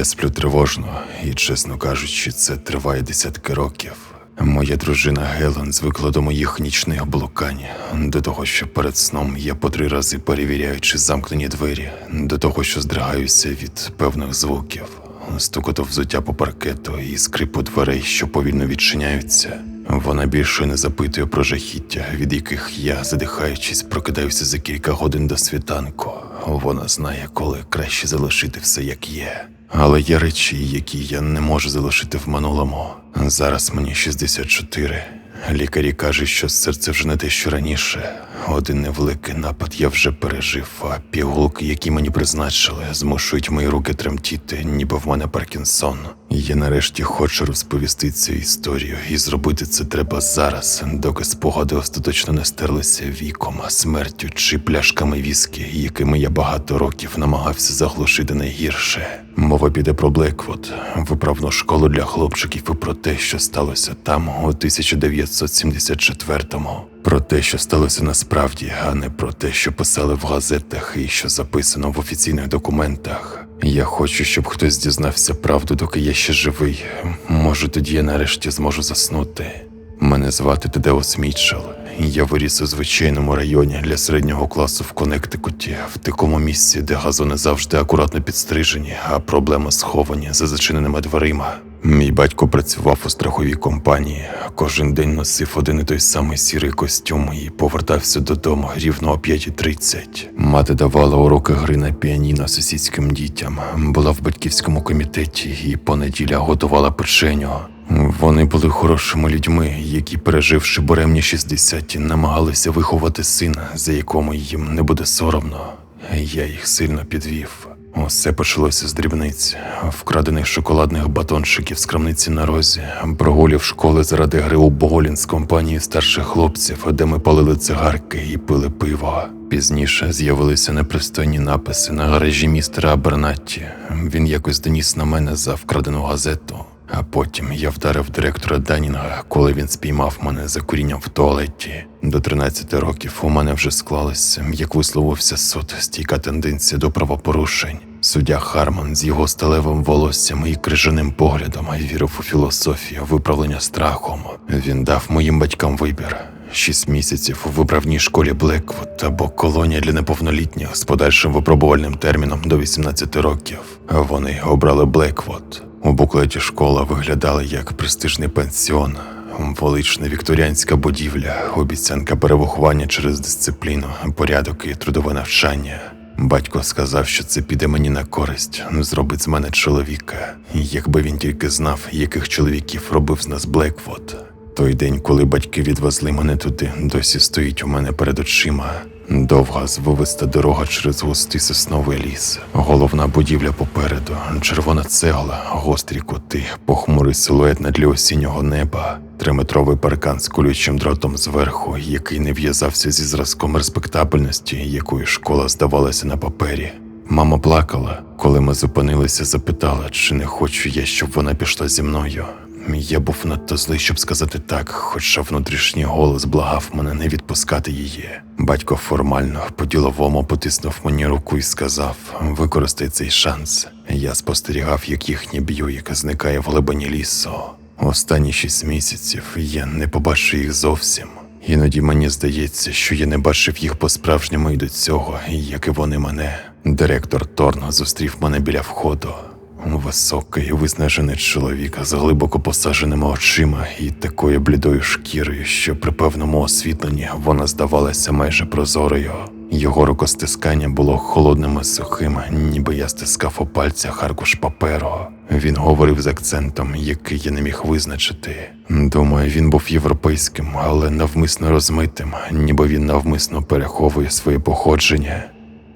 Я сплю тривожно, і, чесно кажучи, це триває десятки років. Моя дружина Гелен звикла до моїх нічних блукань, до того, що перед сном я по три рази перевіряю, чи замкнені двері, до того, що здригаюся від певних звуків, стукоту взуття по паркету і скрипу дверей, що повільно відчиняються. Вона більше не запитує про жахіття, від яких я, задихаючись, прокидаюся за кілька годин до світанку. Вона знає, коли краще залишити все як є. Але є речі, які я не можу залишити в минулому. Зараз мені 64. Лікарі кажуть, що серце вже не те, що раніше. Один невеликий напад я вже пережив, а пігулки, які мені призначили, змушують мої руки тремтіти, ніби в мене Паркінсон. Я нарешті хочу розповісти цю історію, і зробити це треба зараз, доки спогади остаточно не стерлися віком, смертю чи пляшками віскі, якими я багато років намагався заглушити найгірше. Мова піде про Блеквуд, виправну школу для хлопчиків і про те, що сталося там у 1974-му. Про те, що сталося насправді, а не про те, що писали в газетах і що записано в офіційних документах. Я хочу, щоб хтось дізнався правду, доки я ще живий. Може, тоді я нарешті зможу заснути. Мене звати Тедеус Мітчелл. Я виріс у звичайному районі для середнього класу в Коннектикуті, в такому місці, де газони завжди акуратно підстрижені, а проблеми сховані за зачиненими дверима. Мій батько працював у страховій компанії, кожен день носив один і той самий сірий костюм і повертався додому рівно о 5.30. Мати давала уроки гри на піаніно сусідським дітям, була в батьківському комітеті і по неділях готувала печеню. Вони були хорошими людьми, які, переживши буремні 60, намагалися виховати сина, за якому їм не буде соромно. Я їх сильно підвів. Усе почалося з дрібниць, вкрадених шоколадних батончиків з крамниці на розі, прогулів школи заради гри у Боголін з компанією старших хлопців, де ми палили цигарки і пили пиво. Пізніше з'явилися непристойні написи на гаражі містера Абернатті. Він якось доніс на мене за вкрадену газету. А потім я вдарив директора Данінга, коли він спіймав мене за курінням в туалеті. До 13 років у мене вже склалося, як висловився суд, стійка тенденція до правопорушень. Суддя Харман з його сталевим волоссям і крижаним поглядом вірив у філософію виправлення страхом. Він дав моїм батькам вибір. Шість місяців у виправній школі Блеквуд або колонія для неповнолітніх з подальшим випробувальним терміном до 18 років. Вони обрали Блеквуд. У буклеті школа виглядала як престижний пенсіон, велична вікторіанська будівля, обіцянка перевиховання через дисципліну, порядок і трудове навчання. Батько сказав, що це піде мені на користь, зробить з мене чоловіка. Якби він тільки знав, яких чоловіків робив з нас Блеквуд. Той день, коли батьки відвезли мене туди, досі стоїть у мене перед очима. Довга звивиста дорога через густий сосновий ліс, головна будівля попереду, червона цегла, гострі кути, похмурий силует на тлі осіннього неба, триметровий паркан з колючим дротом зверху, який не в'язався зі зразком респектабельності, якою школа здавалася на папері. Мама плакала, коли ми зупинилися, запитала, чи не хочу я, щоб вона пішла зі мною. Я був надто злий, щоб сказати так, хоча внутрішній голос благав мене не відпускати її. Батько формально по-діловому потиснув мені руку і сказав: використай цей шанс. Я спостерігав, як їхній б'юїк зникає в глибині лісу. Останні шість місяців я не побачив їх зовсім. Іноді мені здається, що я не бачив їх по-справжньому і до цього, як і вони мене. Директор Торно зустрів мене біля входу. Високий, виснажений чоловік з глибоко посадженими очима і такою блідою шкірою, що при певному освітленні вона здавалася майже прозорою. Його рукостискання було холодним і сухим, ніби я стискав у пальцях аркуш паперу. Він говорив з акцентом, який я не міг визначити. Думаю, він був європейським, але навмисно розмитим, ніби він навмисно переховує своє походження.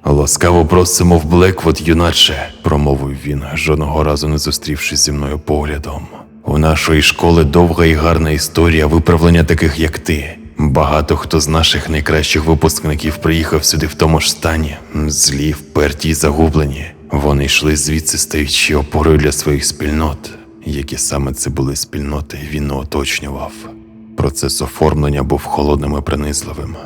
Ласкаво просимо в Блеквуд, юначе, промовив він, жодного разу не зустрівшись зі мною поглядом. У нашої школи довга і гарна історія виправлення таких, як ти. Багато хто з наших найкращих випускників приїхав сюди в тому ж стані, злі, вперті й загублені. Вони йшли звідси, стаючи опорою для своїх спільнот. Які саме це були спільноти, він не уточнював. Процес оформлення був холодним і принизливим.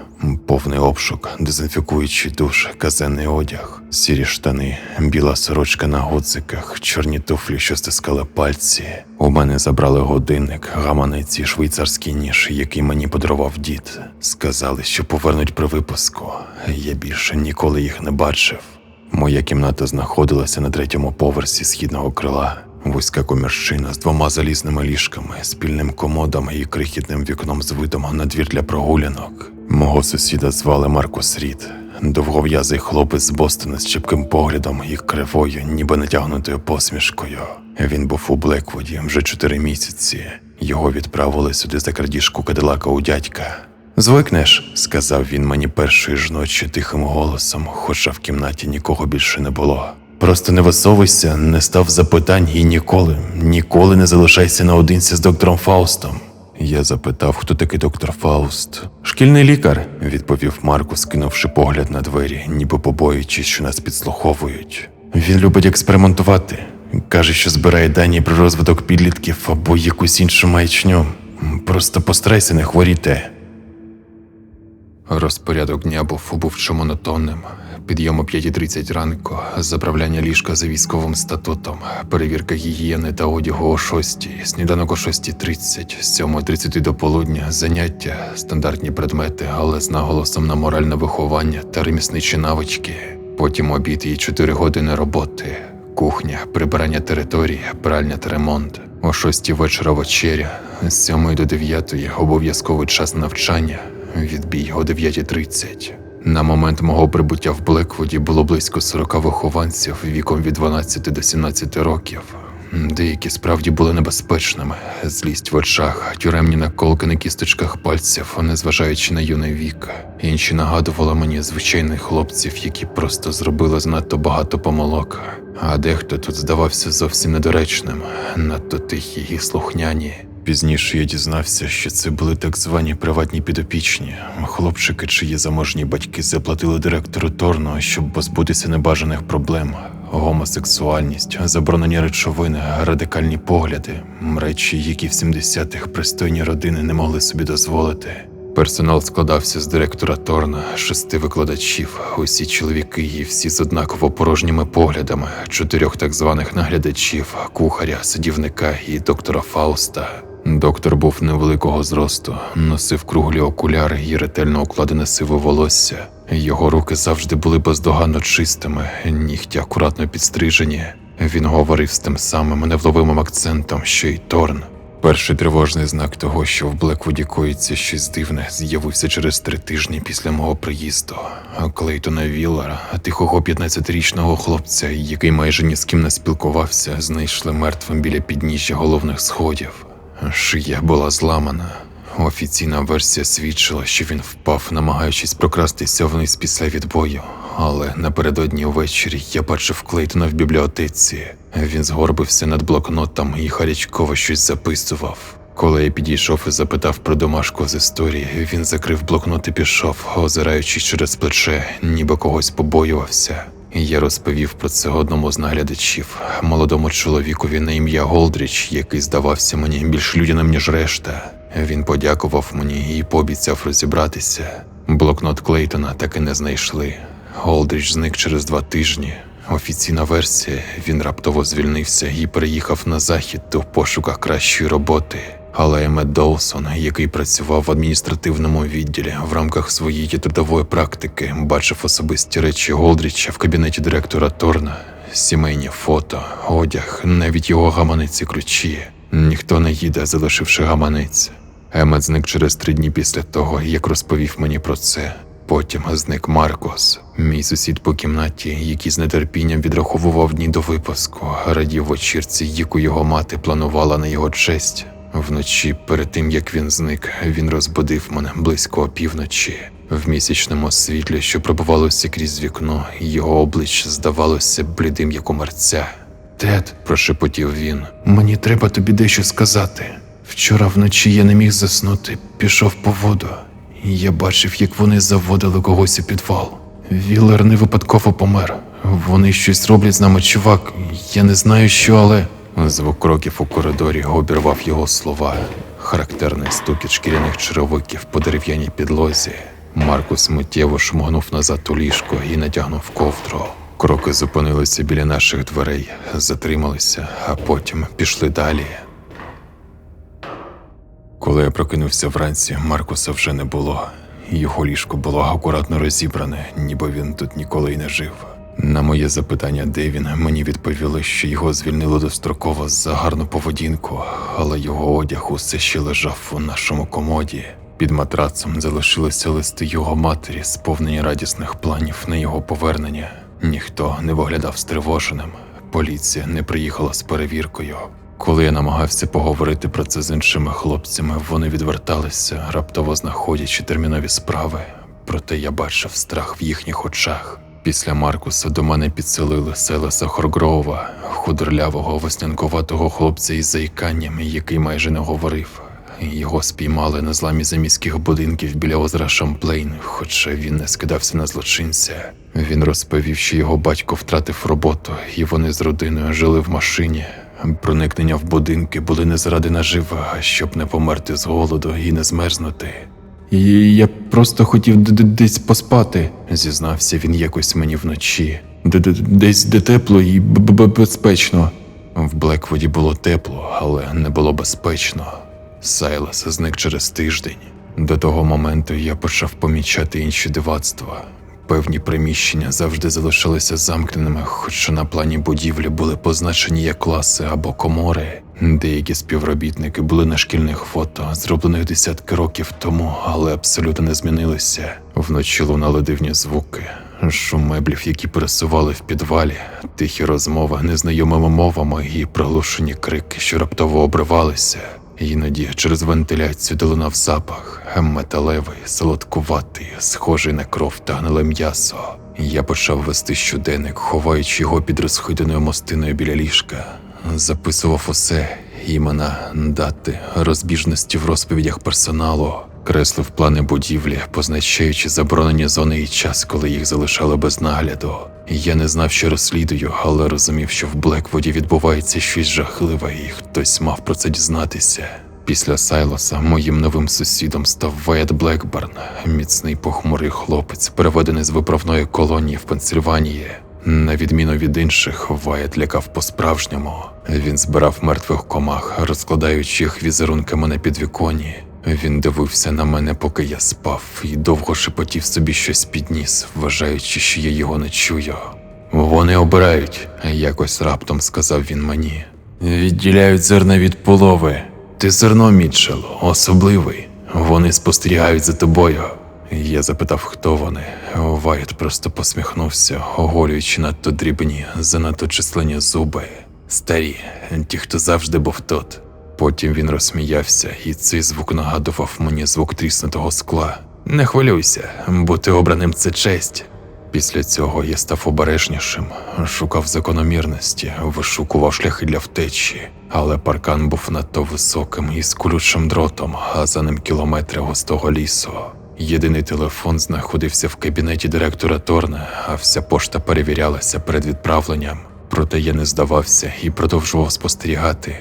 Повний обшук, дезінфікуючий душ, казенний одяг, сірі штани, біла сорочка на гудзиках, чорні туфлі, що стискали пальці. У мене забрали годинник, гаманець і швейцарський ніж, який мені подарував дід. Сказали, що повернуть при випуску. Я більше ніколи їх не бачив. Моя кімната знаходилася на третьому поверсі східного крила. Вузька комірщина з двома залізними ліжками, спільним комодом і крихітним вікном з видом на двір для прогулянок. Мого сусіда звали Маркус Рід. Довгов'язий хлопець з Бостона з чіпким поглядом і кривою, ніби натягнутою посмішкою. Він був у Блеквуді вже чотири місяці. Його відправили сюди за крадіжку кадилака у дядька. Звикнеш, сказав він мені першої ж ночі тихим голосом, хоча в кімнаті нікого більше не було. Просто не висовуйся, не став запитань і ніколи, ніколи не залишайся наодинці з доктором Фаустом. Я запитав, хто такий доктор Фауст. Шкільний лікар, відповів Маркус, кинувши погляд на двері, ніби побоюючись, що нас підслуховують. Він любить експериментувати. Каже, що збирає дані про розвиток підлітків або якусь іншу маячню. Просто постарайся не хворіти. Розпорядок дня був убивчо монотонним. Підйом о 5.30 ранку, заправляння ліжка за військовим статутом, перевірка гігієни та одягу о 6, сніданок о 6.30, з 7.30 до полудня, заняття, стандартні предмети, але з наголосом на моральне виховання та ремісничі навички. Потім обід і 4 години роботи, кухня, прибирання території, пральня та ремонт. О 6 вечора вечеря, з 7 до 9 обов'язковий час навчання, відбій о 9.30. На момент мого прибуття в Блеквуді було близько 40 вихованців віком від 12 до 17 років. Деякі справді були небезпечними, злість в очах, тюремні наколки на кісточках пальців, незважаючи на юний вік. Інші нагадували мені звичайних хлопців, які просто зробили занадто багато помилок. А дехто тут здавався зовсім недоречним, надто тихі і слухняні. Пізніше я дізнався, що це були так звані приватні підопічні, хлопчики, чиї заможні батьки заплатили директору Торну, щоб позбутися небажаних проблем. Гомосексуальність, заборонені речовини, радикальні погляди, речі, які в 70-х пристойні родини не могли собі дозволити. Персонал складався з директора Торна, шести викладачів, усі чоловіки і всі з однаково порожніми поглядами, чотирьох так званих наглядачів, кухаря, садівника і доктора Фауста. Доктор був невеликого зросту, носив круглі окуляри і ретельно укладене сиве волосся. Його руки завжди були бездоганно чистими, нігті акуратно підстрижені. Він говорив з тим самим невловимим акцентом, що й Торн. Перший тривожний знак того, що в Блеквуді коїться щось дивне, з'явився через три тижні після мого приїзду. Клейтона Віллера, тихого 15-річного хлопця, який майже ні з ким не спілкувався, знайшли мертвим біля підніжжя головних сходів. Шия була зламана. Офіційна версія свідчила, що він впав, намагаючись прокрастися вниз після відбою. Але напередодні ввечері я бачив Клейтона в бібліотеці. Він згорбився над блокнотом і гарячково щось записував. Коли я підійшов і запитав про домашку з історії, він закрив блокнот і пішов, озираючись через плече, ніби когось побоювався. Я розповів про це одному з наглядачів, молодому чоловікові на ім'я Голдріч, який здавався мені більш людяним, ніж решта. Він подякував мені і пообіцяв розібратися. Блокнот Клейтона так і не знайшли. Голдріч зник через два тижні. Офіційна версія він раптово звільнився і переїхав на захід у пошуках кращої роботи. Але Емет Доусон, який працював в адміністративному відділі в рамках своєї трудової практики, бачив особисті речі Голдріча в кабінеті директора Торна, сімейні фото, одяг, навіть його гаманець і ключі. Ніхто не їде, залишивши гаманець. Емет зник через три дні після того, як розповів мені про це. Потім зник Маркос, мій сусід по кімнаті, який з нетерпінням відраховував дні до випуску, радів вечірці, яку його мати планувала на його честь. Вночі, перед тим як він зник, він розбудив мене близько опівночі. В місячному світлі, що пробивалося крізь вікно, його обличчя здавалося блідим, як у мерця. Тед, прошепотів він, мені треба тобі дещо сказати. Вчора вночі я не міг заснути, пішов по воду. Я бачив, як вони заводили когось у підвал. Віллер не випадково помер. Вони щось роблять з нами, чувак. Я не знаю що, але. Звук кроків у коридорі обірвав його слова. характерний стукіт шкіряних черевиків по дерев'яній підлозі. Маркус миттєво шмогнув назад у ліжко і натягнув ковдру. Кроки зупинилися біля наших дверей, затрималися, а потім пішли далі. Коли я прокинувся вранці, Маркуса вже не було. Його ліжко було акуратно розібране, ніби він тут ніколи й не жив. На моє запитання, де він, мені відповіли, що його звільнили достроково за гарну поведінку, але його одяг усе ще лежав у нашому комоді. Під матрацом залишилися листи його матері, сповнені радісних планів на його повернення. Ніхто не виглядав стривоженим. Поліція не приїхала з перевіркою. Коли я намагався поговорити про це з іншими хлопцями, вони відверталися, раптово знаходячи термінові справи. Проте я бачив страх в їхніх очах. Після Маркуса до мене підселили Селеса Хоргрова, худорлявого веснянковатого хлопця із заїканням, який майже не говорив. Його спіймали на зламі заміських будинків біля озера Шамплейн, хоча він не скидався на злочинця. Він розповів, що його батько втратив роботу, і вони з родиною жили в машині. Проникнення в будинки були не заради наживи, а щоб не померти з голоду і не змерзнути. І я просто хотів десь поспати, зізнався він якось мені вночі. Десь де тепло і безпечно. В Блеквуді було тепло, але не було безпечно. Сайлас зник через тиждень. До того моменту я почав помічати інші дивацтва. Певні приміщення завжди залишалися замкненими, хоча на плані будівлі були позначені як класи або комори. Деякі співробітники були на шкільних фото, зроблених десятки років тому, але абсолютно не змінилися. Вночі лунали дивні звуки, шум меблів, які пересували в підвалі, тихі розмови незнайомими мовами і приглушені крики, що раптово обривалися. Іноді через вентиляцію долинав запах, металевий, солодкуватий, схожий на кров та гниле м'ясо. Я почав вести щоденник, ховаючи його під розхиданою мостиною біля ліжка. Записував усе імена, дати, розбіжності в розповідях персоналу, креслив плани будівлі, позначаючи заборонені зони і час, коли їх залишали без нагляду. Я не знав, що розслідую, але розумів, що в Блеквуді відбувається щось жахливе, і хтось мав про це дізнатися. Після Сайлоса моїм новим сусідом став Вайт Блекберн, міцний похмурий хлопець, переведений з виправної колонії в Пенсильванії. На відміну від інших, Вайт лякав по-справжньому. Він збирав мертвих комах, розкладаючи їх візерунками на підвіконі. Він дивився на мене, поки я спав, і довго шепотів собі щось підніс, вважаючи, що я його не чую. Вони обирають, якось раптом сказав він мені. Відділяють зерна від полови. Ти зерно, Мітчелл, особливий. Вони спостерігають за тобою. Я запитав, хто вони. Вайт просто посміхнувся, оголюючи надто дрібні, занадто численні зуби. Старі, ті, хто завжди був тут. Потім він розсміявся, і цей звук нагадував мені звук тріснутого скла. Не хвилюйся, бути обраним це честь. Після цього я став обережнішим, шукав закономірності, вишукував шляхи для втечі, але паркан був надто високим і з колючим дротом, а за ним кілометри густого лісу. Єдиний телефон знаходився в кабінеті директора Торна, а вся пошта перевірялася перед відправленням. Проте я не здавався і продовжував спостерігати.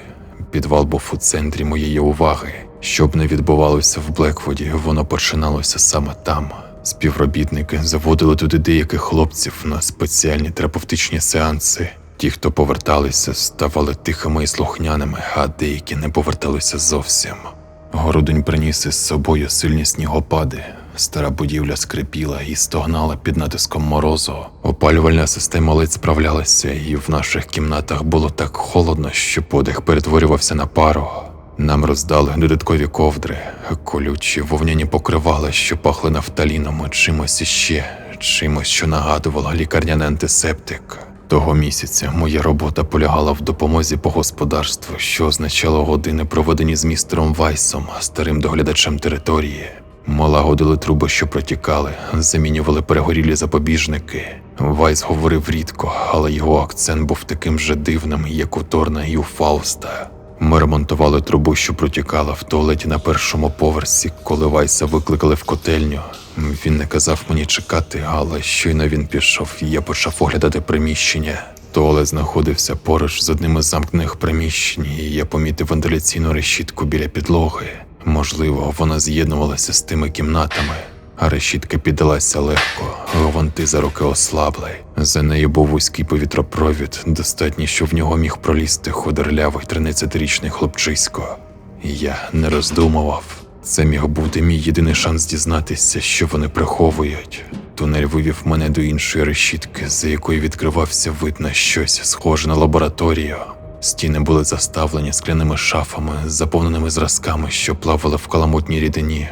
Підвал був у центрі моєї уваги. Щоб не відбувалося в Блеквуді, воно починалося саме там. Співробітники заводили туди деяких хлопців на спеціальні терапевтичні сеанси. Ті, хто поверталися, ставали тихими і слухняними, а деякі не поверталися зовсім. Городень приніс із собою сильні снігопади. Стара будівля скрипіла і стогнала під натиском морозу. Опалювальна система ледь справлялася, і в наших кімнатах було так холодно, що подих перетворювався на пару. Нам роздали додаткові ковдри, колючі вовняні покривала, що пахли нафталіном чимось іще, чимось, що нагадувало лікарняний антисептик. Того місяця моя робота полягала в допомозі по господарству, що означало години, проведені з містером Вайсом, старим доглядачем території. Малагодили труби, що протікали, замінювали перегорілі запобіжники. Вайс говорив рідко, але його акцент був таким же дивним, як у Торна і у Фауста. Ми ремонтували трубу, що протікала в туалеті на першому поверсі, коли Вайса викликали в котельню. Він не казав мені чекати, але щойно він пішов, і я почав оглядати приміщення. Туалет знаходився поруч з одним із замкнених приміщень, і я помітив вентиляційну решітку біля підлоги. Можливо, вона з'єднувалася з тими кімнатами, а решітка піддалася легко, гвинти за руки ослабли. За нею був вузький повітропровід, достатньо, що в нього міг пролізти худорлявий 13-річний хлопчисько. Я не роздумував. Це міг бути мій єдиний шанс дізнатися, що вони приховують. Тунель вивів мене до іншої решітки, за якою відкривався вид на щось схоже на лабораторію. Стіни були заставлені скляними шафами, заповненими зразками, що плавали в каламутній рідині,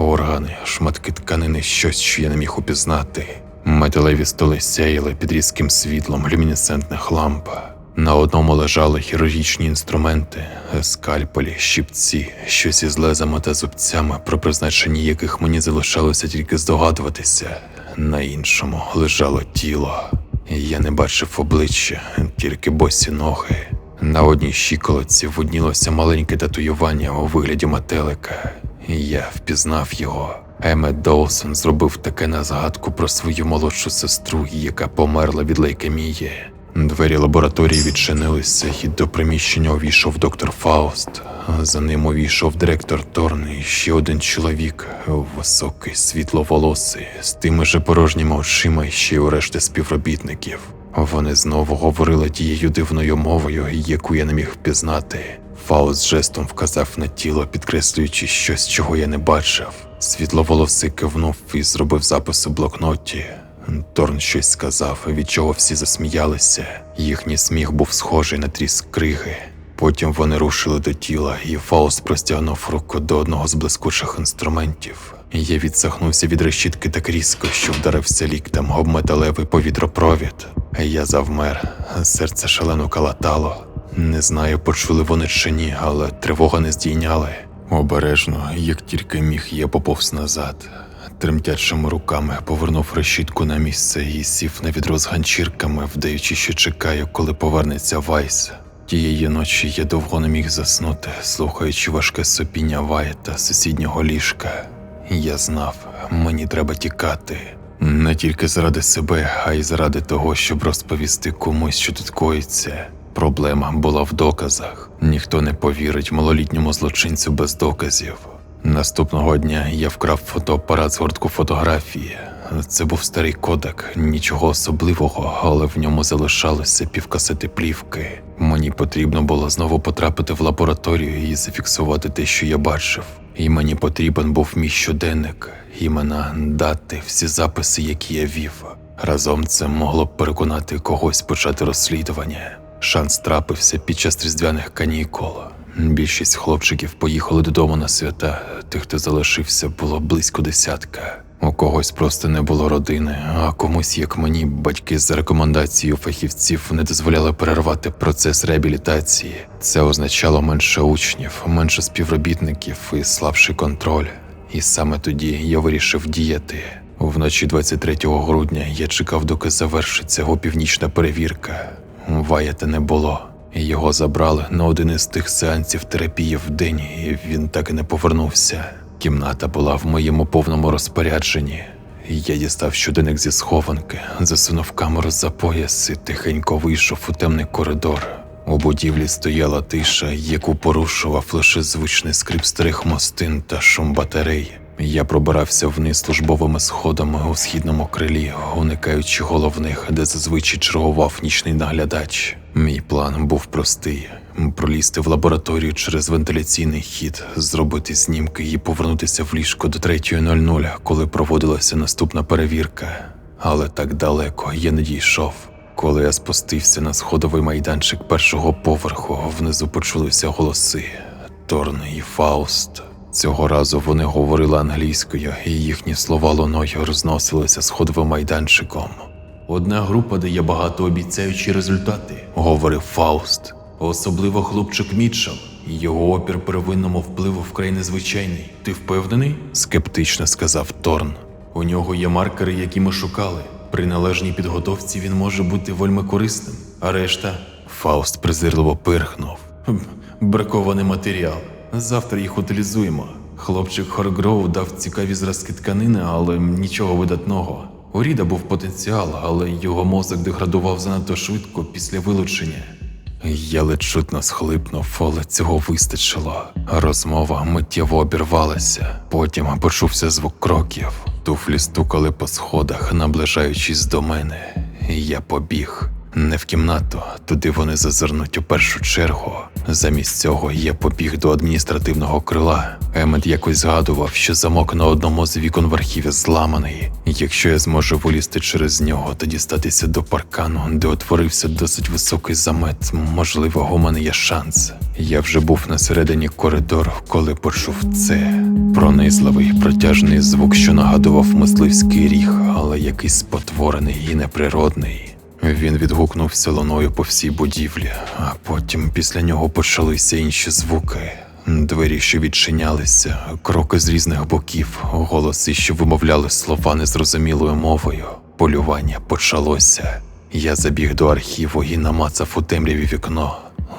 органи, шматки тканини, щось, що я не міг упізнати. Металеві столи сяяли під різким світлом люмінесцентних ламп. На одному лежали хірургічні інструменти, скальпелі, щипці, щось із лезами та зубцями, про призначення яких мені залишалося тільки здогадуватися. На іншому лежало тіло. Я не бачив обличчя, тільки босі ноги. На одній щиколотці виднілося маленьке татуювання у вигляді метелика. Я впізнав його. Емет Доусон зробив таке на згадку про свою молодшу сестру, яка померла від лейкемії. Двері лабораторії відчинилися, і до приміщення увійшов доктор Фауст. За ним увійшов директор Торн і ще один чоловік, високий, світловолосий, з тими же порожніми очима і ще й решти співробітників. Вони знову говорили тією дивною мовою, яку я не міг впізнати. Фауст жестом вказав на тіло, підкреслюючи щось, чого я не бачив. Світловолосий кивнув і зробив запис у блокноті. Торн щось сказав, від чого всі засміялися. Їхній сміх був схожий на тріск криги. Потім вони рушили до тіла, і Фауст простягнув руку до одного з блискучих інструментів. Я відсахнувся від решітки так різко, що вдарився ліктем об металевий повітропровід. Я завмер, серце шалено калатало. Не знаю, почули вони чи ні, але тривога не здійняли. Обережно, як тільки міг, я поповз назад. Тремтячими руками повернув решітку на місце і сів на відро з ганчірками, вдаючи, що чекаю, коли повернеться Вайс. Тієї ночі я довго не міг заснути, слухаючи важке сопіння Вайта з сусіднього ліжка. Я знав, мені треба тікати. Не тільки заради себе, а й заради того, щоб розповісти комусь, що тут коїться. Проблема була в доказах. Ніхто не повірить малолітньому злочинцю без доказів. Наступного дня я вкрав фотоапарат з гуртку фотографії. Це був старий кодек, нічого особливого, але в ньому залишалося півкасети плівки. Мені потрібно було знову потрапити в лабораторію і зафіксувати те, що я бачив. І мені потрібен був мій щоденник, імена, дати, всі записи, які я вів. Разом це могло б переконати когось почати розслідування. Шанс трапився під час різдвяних канікул. Більшість хлопчиків поїхали додому на свята. Тих, хто залишився, було близько десятка. У когось просто не було родини, а комусь, як мені, батьки за рекомендацією фахівців не дозволяли перервати процес реабілітації. Це означало менше учнів, менше співробітників і слабший контроль. І саме тоді я вирішив діяти. Вночі 23 грудня я чекав, доки завершиться його північна перевірка. Ваята не було. Його забрали на один із тих сеансів терапії в день, і він так і не повернувся. Кімната була в моєму повному розпорядженні. Я дістав щоденник зі схованки, засунув камеру за пояс і тихенько вийшов у темний коридор. У будівлі стояла тиша, яку порушував лише звучний скрип старих мостин та шум батарей. Я пробирався вниз службовими сходами у східному крилі, уникаючи головних, де зазвичай чергував нічний наглядач. Мій план був простий: пролізти в лабораторію через вентиляційний хід, зробити знімки і повернутися в ліжко до 3.00, коли проводилася наступна перевірка. Але так далеко я не дійшов. Коли я спустився на сходовий майданчик першого поверху, внизу почулися голоси Торн і Фауст. Цього разу вони говорили англійською, і їхні слова луною розносилися сходовим майданчиком. Одна група дає багатообіцяючі результати, говорив Фауст. Особливо хлопчик Мітчелл. Його опір первинному впливу вкрай незвичайний. Ти впевнений? скептично сказав Торн. У нього є маркери, які ми шукали. При належній підготовці він може бути вельми корисним. А решта. Фауст презирливо пирхнув. Бракований матеріал. Завтра їх утилізуємо. Хлопчик Хоргроу дав цікаві зразки тканини, але нічого видатного. У Ріда був потенціал, але його мозок деградував занадто швидко після вилучення. Я ледь чутно схлипнув, але цього вистачило. Розмова миттєво обірвалася. Потім почувся звук кроків. Туфлі стукали по сходах, наближаючись до мене. Я побіг. Не в кімнату, туди вони зазирнуть у першу чергу. Замість цього я побіг до адміністративного крила. Емет якось згадував, що замок на одному з вікон в архіві зламаний. Якщо я зможу вилізти через нього та дістатися до паркану, де утворився досить високий замет, можливо, у мене є шанс. Я вже був на середині коридору, коли почув це. Пронизливий протяжний звук, що нагадував мисливський ріг, але якийсь спотворений і неприродний. Він відгукнувся луною по всій будівлі, а потім після нього почалися інші звуки. Двері, що відчинялися, кроки з різних боків, голоси, що вимовляли слова незрозумілою мовою. Полювання почалося. Я забіг до архіву і намацав у темряві вікно.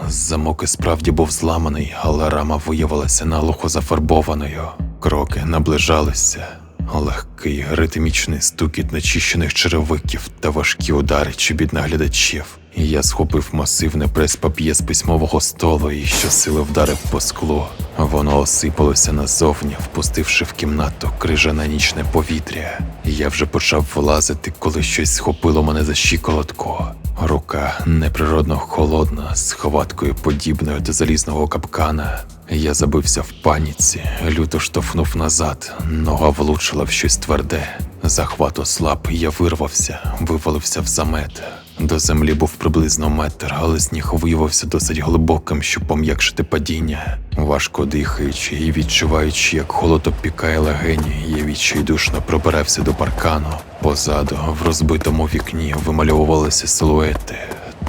Замок і справді був зламаний, але рама виявилася наглухо зафарбованою. Кроки наближалися. Легкий ритмічний стукіт начищених черевиків та важкі удари чобіт наглядачів. Я схопив масивне прес-пап'є з письмового столу і щосили вдарив по склу. Воно осипалося назовні, впустивши в кімнату крижане нічне повітря. Я вже почав вилазити, коли щось схопило мене за щиколотку. Рука неприродно холодна, з хваткою подібною до залізного капкана. Я забився в паніці, люто штовхнув назад, нога влучила в щось тверде. Захват ослаб, я вирвався, вивалився в замет. До землі був приблизно метр, але сніг виявився досить глибоким, щоб пом'якшити падіння. Важко дихаючи і відчуваючи, як холод обпікає легені, я відчайдушно пробирався до паркану. Позаду, в розбитому вікні, вимальовувалися силуети.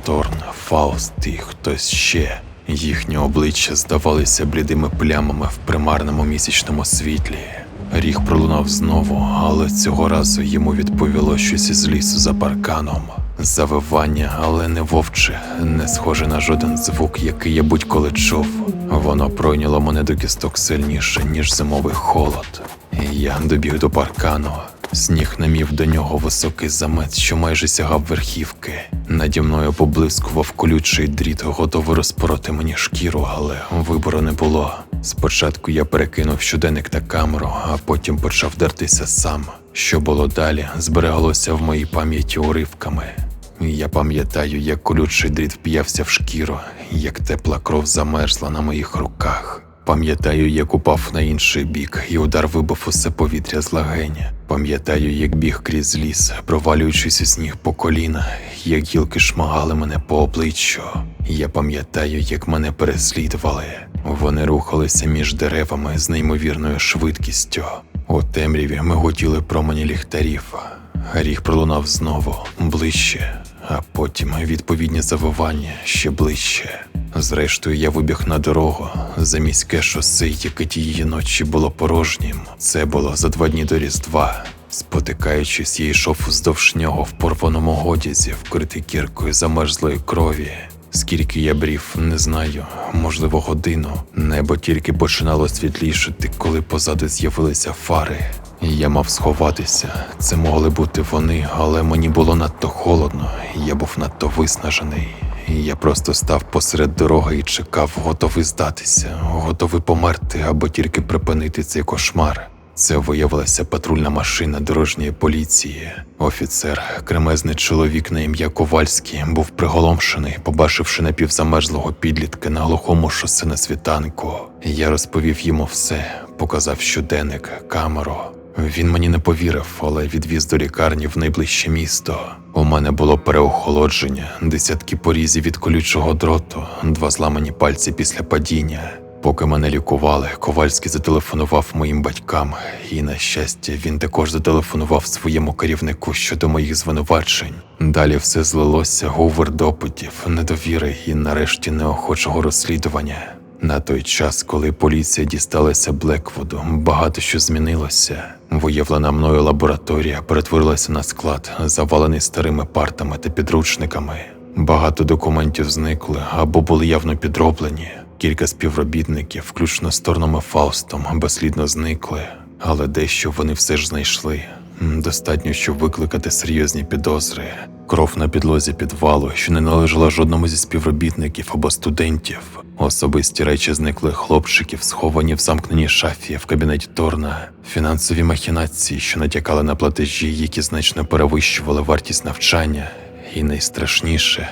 Торн, Фауст і хтось ще. Їхні обличчя здавалися блідими плямами в примарному місячному світлі. Ріг пролунав знову, але цього разу йому відповіло щось із лісу за парканом. Завивання, але не вовче, не схоже на жоден звук, який я будь-коли чув. Воно пройняло мене до кісток сильніше, ніж зимовий холод. Я добіг до паркану. Сніг намів до нього високий замет, що майже сягав верхівки. Наді мною поблискував колючий дріт, готовий розпороти мені шкіру, але вибору не було. Спочатку я перекинув щоденник та камеру, а потім почав дертися сам. Що було далі, збереглося в моїй пам'яті уривками. Я пам'ятаю, як колючий дріт вп'явся в шкіру, як тепла кров замерзла на моїх руках. Пам'ятаю, як упав на інший бік, і удар вибив усе повітря з легеня. Пам'ятаю, як біг крізь ліс, провалюючись у сніг по коліна, як гілки шмагали мене по обличчю. Я пам'ятаю, як мене переслідували. Вони рухалися між деревами з неймовірною швидкістю. У темряві ми готіли промені ліхтарів. Ріг пролунав знову, ближче, а потім відповідні завивання ще ближче. Зрештою, я вибіг на дорогу за міське шосе, яке тієї ночі було порожнім. Це було за два дні до Різдва. Спотикаючись, я йшов вздовж нього в порваному одязі, вкритий кіркою замерзлої крові. Скільки я брів, не знаю, можливо, годину. Небо тільки починало світлішати, коли позаду з'явилися фари. Я мав сховатися. Це могли бути вони, але мені було надто холодно, я був надто виснажений. Я просто став посеред дороги і чекав, готовий здатися, готовий померти або тільки припинити цей кошмар. Це виявилася патрульна машина дорожньої поліції. Офіцер, кремезний чоловік на ім'я Ковальський, був приголомшений, побачивши напівзамерзлого підлітка на глухому шосе на світанку. Я розповів йому все, показав щоденник, камеру. Він мені не повірив, але відвіз до лікарні в найближче місто. У мене було переохолодження, десятки порізів від колючого дроту, два зламані пальці після падіння. Поки мене лікували, Ковальський зателефонував моїм батькам, і, на щастя, він також зателефонував своєму керівнику щодо моїх звинувачень. Далі все злилося гувер допитів, недовіри і, нарешті, неохочого розслідування. На той час, коли поліція дісталася Блеквуду, багато що змінилося. Виявлена мною лабораторія перетворилася на склад, завалений старими партами та підручниками. Багато документів зникли або були явно підроблені. Кілька співробітників, включно з Торном і Фаустом, безслідно зникли, але дещо вони все ж знайшли. Достатньо, щоб викликати серйозні підозри. Кров на підлозі підвалу, що не належала жодному зі співробітників або студентів. Особисті речі зниклих хлопчиків, сховані в замкненій шафі в кабінеті Торна, фінансові махінації, що натякали на платежі, які значно перевищували вартість навчання, і найстрашніше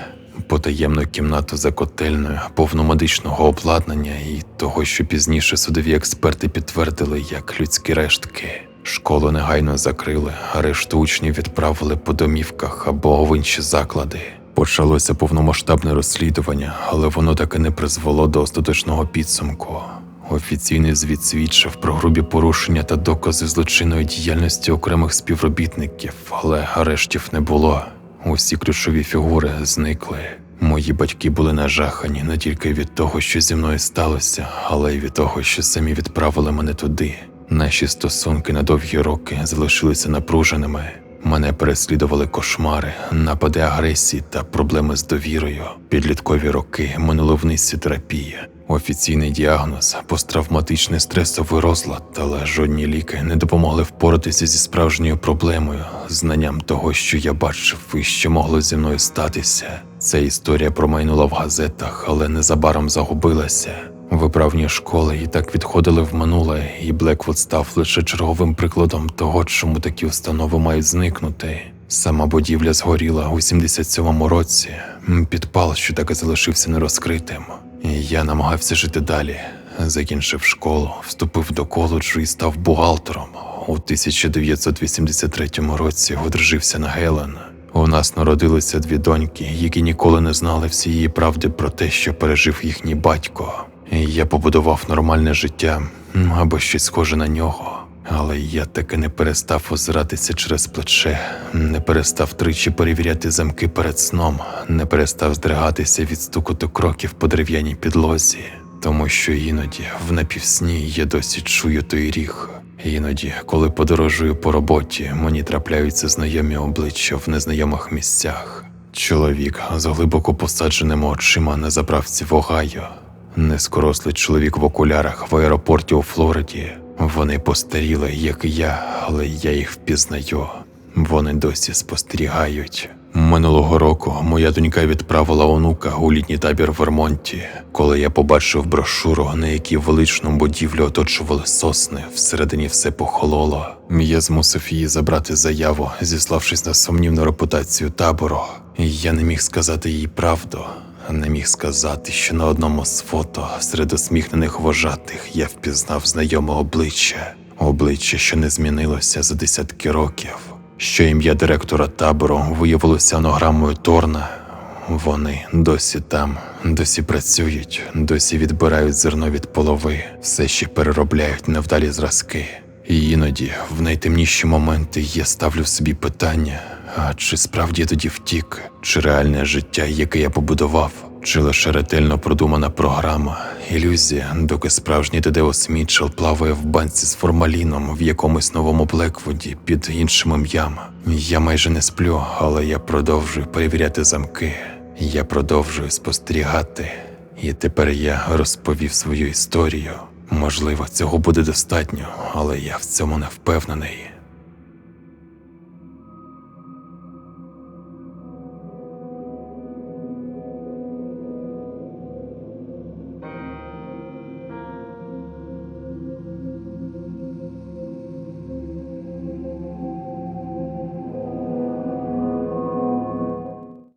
потаємну кімнату за котельною, повну медичного обладнання і того, що пізніше судові експерти підтвердили як людські рештки. Школу негайно закрили, а решту учнів відправили по домівках або в інші заклади. Почалося повномасштабне розслідування, але воно таки не призвело до остаточного підсумку. Офіційний звіт свідчив про грубі порушення та докази злочинної діяльності окремих співробітників, але арештів не було. Усі ключові фігури зникли. Мої батьки були нажахані не тільки від того, що зі мною сталося, але й від того, що самі відправили мене туди. Наші стосунки на довгі роки залишилися напруженими. Мене переслідували кошмари, напади агресії та проблеми з довірою. Підліткові роки минули в низці терапії. Офіційний діагноз посттравматичний стресовий розлад, але жодні ліки не допомогли впоратися зі справжньою проблемою, знанням того, що я бачив і що могло зі мною статися. Ця історія промайнула в газетах, але незабаром загубилася. Виправні школи і так відходили в минуле, і Блеквуд став лише черговим прикладом того, чому такі установи мають зникнути. Сама будівля згоріла у 77-му році. Підпал, що так і залишився нерозкритим. Я намагався жити далі. Закінчив школу, вступив до коледжу і став бухгалтером. У 1983 році одружився на Гелен. У нас народилися дві доньки, які ніколи не знали всієї правди про те, що пережив їхній батько. Я побудував нормальне життя або щось схоже на нього. Але я таки не перестав озиратися через плече, не перестав тричі перевіряти замки перед сном, не перестав здригатися від стукоту кроків по дерев'яній підлозі, тому що іноді в напівсні я досі чую той ріг. Іноді, коли подорожую по роботі, мені трапляються знайомі обличчя в незнайомих місцях. Чоловік з глибоко посадженими очима на заправці в Огайо, нескорослий чоловік в окулярах в аеропорті у Флориді. Вони постаріли, як я, але я їх впізнаю. Вони досі спостерігають. Минулого року моя донька відправила онука у літній табір в Вермонті. Коли я побачив брошуру, на якій величну будівлю оточували сосни, всередині все похололо. Я змусив її забрати заяву, зіславшись на сумнівну репутацію табору. Я не міг сказати їй правду. Не міг сказати, що на одному з фото серед усміхнених вожатих я впізнав знайоме обличчя, обличчя, що не змінилося за десятки років. Що ім'я директора табору виявилося анограмою Торна. Вони досі там, досі працюють, досі відбирають зерно від полови, все ще переробляють невдалі зразки. І іноді, в найтемніші моменти, я ставлю собі питання: а чи справді я тоді втік, чи реальне життя, яке я побудував, чи лише ретельно продумана програма, ілюзія, доки справжній Тедеус Мітчелл плаває в банці з формаліном в якомусь новому Блеквуді під іншим ім'ям. Я майже не сплю, але я продовжую перевіряти замки. Я продовжую спостерігати. І тепер я розповів свою історію. Можливо, цього буде достатньо, але я в цьому не впевнений.